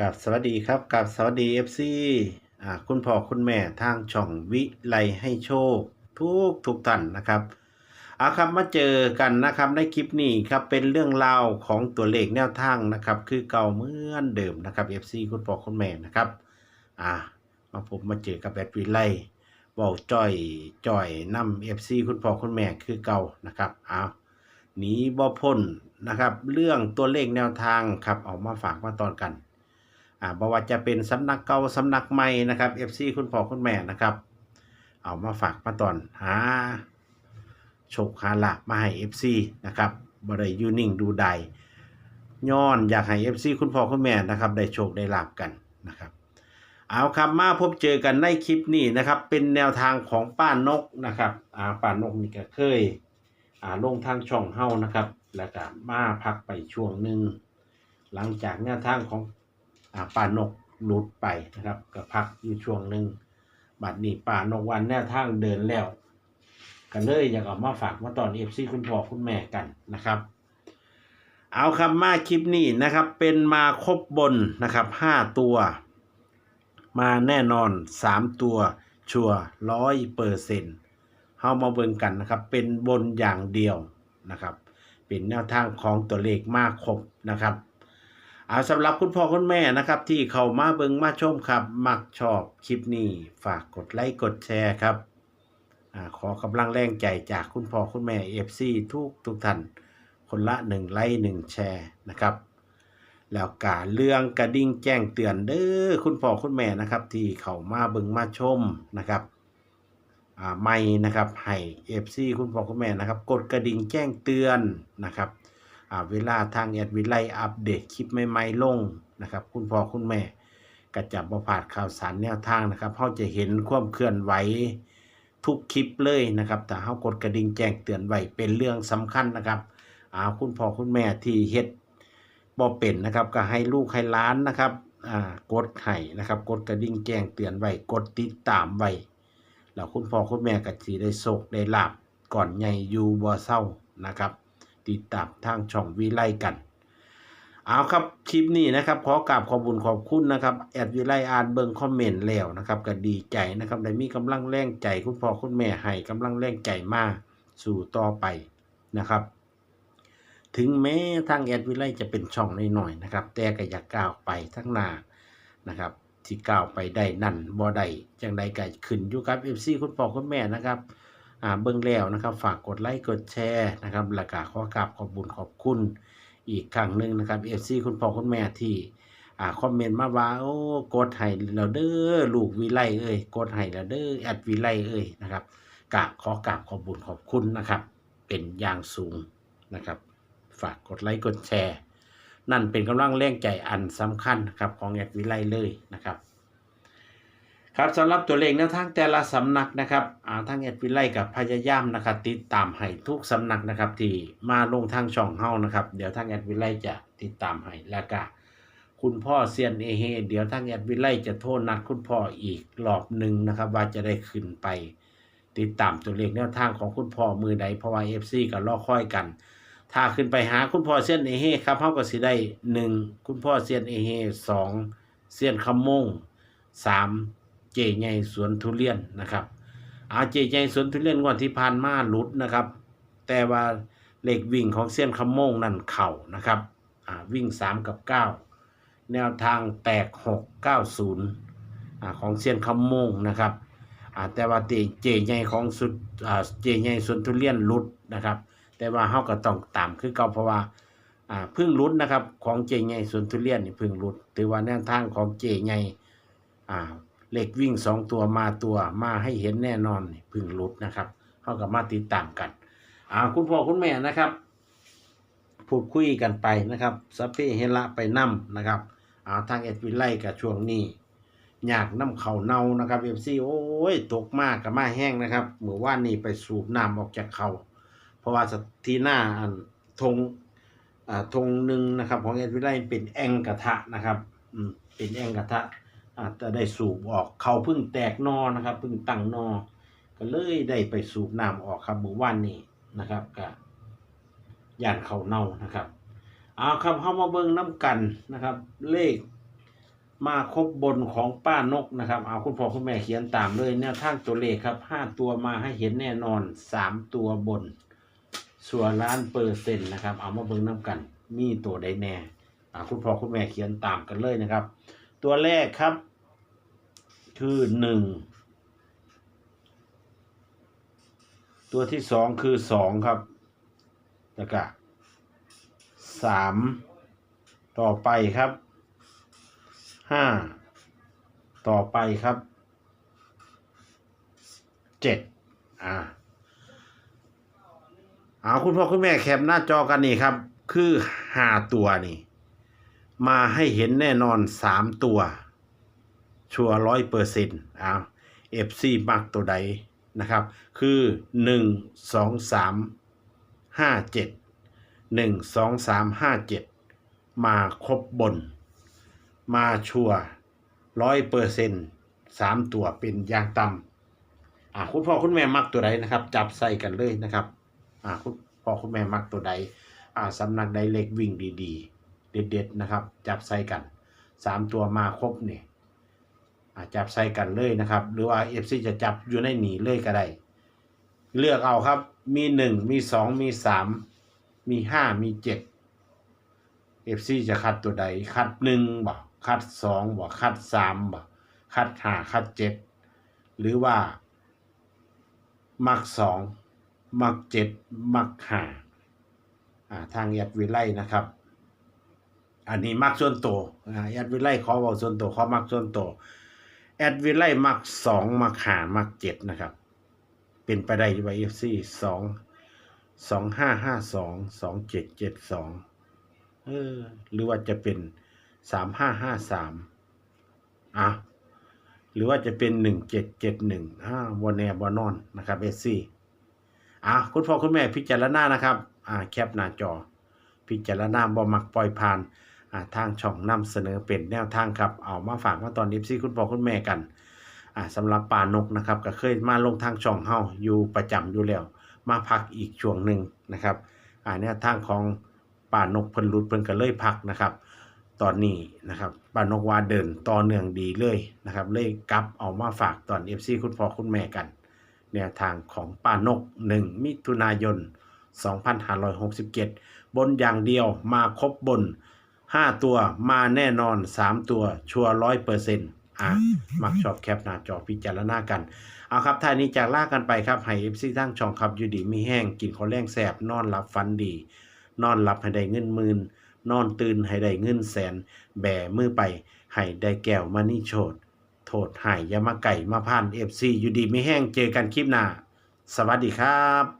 กับสวัสดีครับกับสวัสดีเอฟซีคุณพ่อคุณแม่ทางช่องวิไลให้โชค ทุกทุกท่านนะครับเอาครับมาเจอกันนะครับในคลิปนี้ครับเป็นเรื่องราวของตัวเลขแนวทางนะครับ คือเก่าเหมือนเดิมนะครับ FC คุณพ่อคุณแม่นะครับอ่ามาผมมาเจอกับแอดวิไลบอกจ่อยจ่อยนำ FC คุณพ่อคุณแม่คือเก่านะครับเอาหนีบ่พ้นนะครับ เรื่องตัวเลขแนวทางครับออกมาฝากมาตอนกัน อ่าบว่าจะเป็นสำนักเก่าสำนักใหม่นะครับ FC คุณพ่อคุณแม่นะครับ เอามาฝากมาตอนหาโชคหาลาบมาให้ FC นะครับบ่ได้อยู่นิ่งดูใดย้อนอยากให้ FC คุณพ่อคุณแม่นะครับได้โชคได้ลาบกันนะครับเอาครับมาพบเจอกันในคลิปนี้นะครับ เป็นแนวทางของป้านกนะครับอ่าป้านกนี่ก็เคยอ่าลงทางช่องเฮานะครับ แล้วก็มาพักไปช่วงหนึ่งหลังจากแนวทางของ ป่านกหลุดไปนะครับก็พักอยู่ช่วงหนึ่งบัดนี้ป่านกวันแนวทางเดินแล้วกันเลยอยากเอามาฝากมาตอนเอฟซีคุณพ่อคุณแม่กันนะครับ เอาคำมาคลิปนี้นะครับ เป็นมาครบบนนะครับห้าตัว มาแน่นอนสามตัว ชัวร้อยเปอร์เซ็นต์เฮามาเบิ่งกันนะครับ เป็นบนอย่างเดียวนะครับ เป็นแนวทางของตัวเลขมากครบนะครับ เอาสำหรับคุณพ่อคุณแม่นะครับ ที่เข้ามาเบิงมาชมครับมักชอบคลิปนี้ ฝากกดไลค์กดแชร์ครับอาขอกำลังแรงใจจากคุณพ่อคุณแม่ FC ทุกทุกท่านคนละหนึ่งไลค์หนึ่งแชร์นะครับ แล้วกาเรื่องกระดิ่งแจ้งเตือนเด้อคุณพ่อคุณแม่นะครับ ที่เข้ามาเบิงมาชมนะครับอ่าไม่นะครับให้ FC คุณพ่อคุณแม่นะครับ กดกระดิ่งแจ้งเตือนนะครับ เวลาทางแอดวิไลอัปเดตคลิปใหม่ๆลงนะครับ คุณพ่อคุณแม่ก็จะบ่พลาดข่าวสารแนวทางนะครับเขาจะเห็นความเคลื่อนไหวทุกคลิปเลยนะครับแต่เขากดกระดิ่งแจ้งเตือนไว้เป็นเรื่องสำคัญนะครับอาคุณพ่อคุณแม่ที่เฮ็ดบ่เป็นนะครับ ก็ให้ลูกให้ล้านนะครับอ่ากดให้นะครับ กดกระดิ่งแจ้งเตือนไว้กดติดตามไว้แล้วคุณพ่อคุณแม่ก็สิได้โชคได้ลาบก่อนใหญ่อยู่บ่เศร้านะครับ ติดตามทางช่องวิไลกัน เอาครับคลิปนี้นะครับ ขอกราบขอบคุญขอบคุณนะครับแอดวิไลอ่านเบิงคอมเมนต์แล้วนะครับก็ดีใจนะครับได้มีกำลังแรงใจคุณพ่อคุณแม่ให้กำลังแรงใจมากสู่ต่อไปนะครับถึงแม้ทางแอดวิไลจะเป็นช่องน้อยๆนะครับ แต่ก็อยากก้าวไปทั้งหน้านะครับ ที่ก้าวไปได้นั่นบ่ได้จังใดก็ขึ้นอยู่กับ FC คุณพ่อคุณแม่นะครับ เบิ่งแล้วนะครับ ฝากกดไลค์กดแชร์นะครับแล้วก็ขอกราบขอบบุญขอบคุณอีกครั้งหนึ่งนะครับเอฟซีคุณพ่อคุณแม่ที่อ่าคอมเมนต์มาว่าโอ้กดให้แล้วเด้อลูกวิไลเอ้ยกดให้แล้วเด้อแอดวิไลเอ้ยนะครับกราบขอกราบขอบบุญขอบคุณนะครับ เป็นอย่างสูงนะครับ ฝากกดไลค์กดแชร์ นั่นเป็นกำลังแรงใจอันสำคัญนะครับของแอดวิไลเลยนะครับ ครับสำหรับตัวเลขแนวทางแต่ละสำนักนะครับอ่าทางแอดวิไลกับพยายามนะครับ ติดตามให้ทุกสำนักนะครับ ที่มาลงทางช่องเฮานะครับ เดี๋ยวทางแอดวิไลจะติดตามให้แล้วก็คุณพ่อเซียนเอเฮเดี๋ยวทางแอดวิไลจะโทษนัดคุณพ่ออีกรอบหนึ่งนะครับ ว่าจะได้ขึ้นไป ติดตามตัวเลขแนวทางของคุณพ่อมือใดเพราะว่าเอฟซีก็รอค่อยกัน ถ้าขึ้นไปหาคุณพ่อเซียนเอเฮครับเฮาก็สิได้หนึ่งคุณพ่อเซียนเอเฮสองเซียนคำมงสาม เจใหญ่สวนทุเรียนนะครับอาเจใหญ่สวนทุเรียนงวดที่ผ่านมาหลุดนะครับ แต่ว่าเหลขวิ่งของเส้นคำโมงนั่นเข่านะครับอ่าวิ่ง 3 กับ 9 แนวทางแตก 6 90อ่าของเส้นคำโมงนะครับอ่าแต่ว่าเจเจใหญ่ของสุดอ่าเจใหญ่สวนทุเรียนลุดนะครับ แต่ว่าเฮาก็ต้องตามคือเก่าเพราะว่าอ่าพึ่งลุดนะครับของเจใหญ่สวนทุเรียนนี่พึ่งลุดถือว่าแนวทางของเจใหญ่ อ่าเลขวิ่งสองตัวมาตัวมาให้เห็นแน่นอนพึ่งรุดนะครับเขากับมาติดตามกันอ่าคุณพ่อคุณแม่นะครับ พูดคุยกันไปนะครับสพเพเฮระไปนํนะครับอ่าทางเอ็ดวิไลกับช่วงนี้อยากน้ำเข่าเนานะครับเอฟซีโอ้ยตกมากกับมาแห้งนะครับเมื่อว่านนี้ไปสูบน้ำออกจากเขาเพราะว่าสทีหน้าอันธงอ่าธงหนึ่งนะครับ ของเอ็ดวิไลเป็นแองกระทะนะครับอืมเป็นแองกระทะ อาจจะได้สูบออกเขาเพิ่งแตกนอนะครับเพิ่งตั้งนอ ก็เลยได้ไปสูบน้ำออกครับเมื่อวานนี้นะครับก็ย่านเขาเน่านะครับเอาครับเข้ามาเบิ่งน้ำกันนะครับ เลขมาครบบนของป้านกนะครับเอาคุณพ่อคุณแม่เขียนตามเลยแนวทางตัวเลขครับห้าตัวมาให้เห็นแน่นอนสามตัวบน ส่วนล้านเปอร์เซ็นต์นะครับ เอามาเบิ่งน้ำกัน มีตัวใดแน่อ่าคุณพ่อคุณแม่เขียนตามกันเลยนะครับ ตัวแรกครับ คือหนึ่งตัวที่สองคือสองครับแล้วก็สามต่อไปครับห้าต่อไปครับเจ็ดอ่าเอาคุณพ่อคุณแม่แคปหน้าจอกันนี่ครับ คือห้าตัวนี่ มาให้เห็นแน่นอนสามตัว ชัวร้อยเปอร์เซ็นต์อ้าวเอฟซีมักตัวใดนะครับ คือหนึ่งสองสามห้าเจ็ดหนึ่งสองสามห้าเจ็ดมาครบบน มาชัวร้อยเปอร์เซ็นต์สามตัวเป็นยางต่ำอ่าคุณพ่อคุณแม่มักตัวใดนะครับ จับใส่กันเลยนะครับอ่าคุณพ่อคุณแม่มักตัวใดอ่าสำนักใดเล็กวิ่งดีๆ เด็ดๆนะครับ จับใส่กันสามตัวมาครบเนี่ย จับใส่กันเลยนะครับ หรือว่าเอฟซีจะจับอยู่ในหนีเลยก็ได้ เลือกเอาครับ มีหนึ่งมีสองมีสามมีห้ามีเจ็ดเอฟซีจะคัดตัวใด คัดหนึ่งบ่คัดสองบ่คัดสามบ่คัดห้าคัดเจ็ดหรือว่า มักสองมักเจ็ดมักห้าอ่าทางยัดวิไลนะครับ อันนี้มักส่วนตัวอ่าแอดวิไลขอบอกส่วนตัวขอมักส่วนตัว แอดวิไลมักสองมักหามักเจ็ดนะครับ เป็นไปได้อยู่ว่าเอฟซีสองสองห้าห้าสองสองเจ็ดเจ็ดสองเออหรือว่าจะเป็นสามห้าห้าสามอะหรือว่าจะเป็นหนึ่งเจ็ดเจ็ดหนึ่งอ่าบนแนบอนอนนะครับเอฟซีอะคุณพ่อคุณแม่พิจารณานะครับ อ่าแคปหน้าจอ พิจารณาบ่มักปล่อยผ่าน ทางช่องนำเสนอเป็นแนวทางครับเอามาฝากมาตอนดิฟซี่คุณพ่อคุณแม่กันอ่าสำหรับป่านกนะครับก็เคยมาลงทางช่องเฮาอยู่ประจำอยู่แล้ว มาพักอีกช่วงหนึ่งนะครับอ่าแนวทางของป่านกเพิ่นรุดเพิ่นก็เลยพักนะครับตอนนี้นะครับป่านกวาเดินต่อเนื่องดีเลยนะครับเลยกลับเอามาฝากตอนเอฟซีคุณพ่อคุณแม่กันแนวทางของป่านก 1 มิถุนายน 2567 บนอย่างเดียวมาครบบน 5ตัวมาแน่นอน3ตัวชัวร้อยเปอร์เซ็นต์อะมักชอบแคปหน้าจอพิจารณากันเอาครับท่านี้จากลากันไปครับให้เอฟซีทั้งช่องครับอยู่ดีมีแห้งกินข้าวแรงแสบนอนหลับฝันดี นอนหลับให้ได้เงินหมื่นนอนตื่นให้ได้เงินแสน แบมือไปให้ได้แก้วมานี่โชดโทษหายอยามาไก่มาผ่านเอฟซีอยู่ดีไม่แห้งเจอกันคลิปหน้า สวัสดีครับ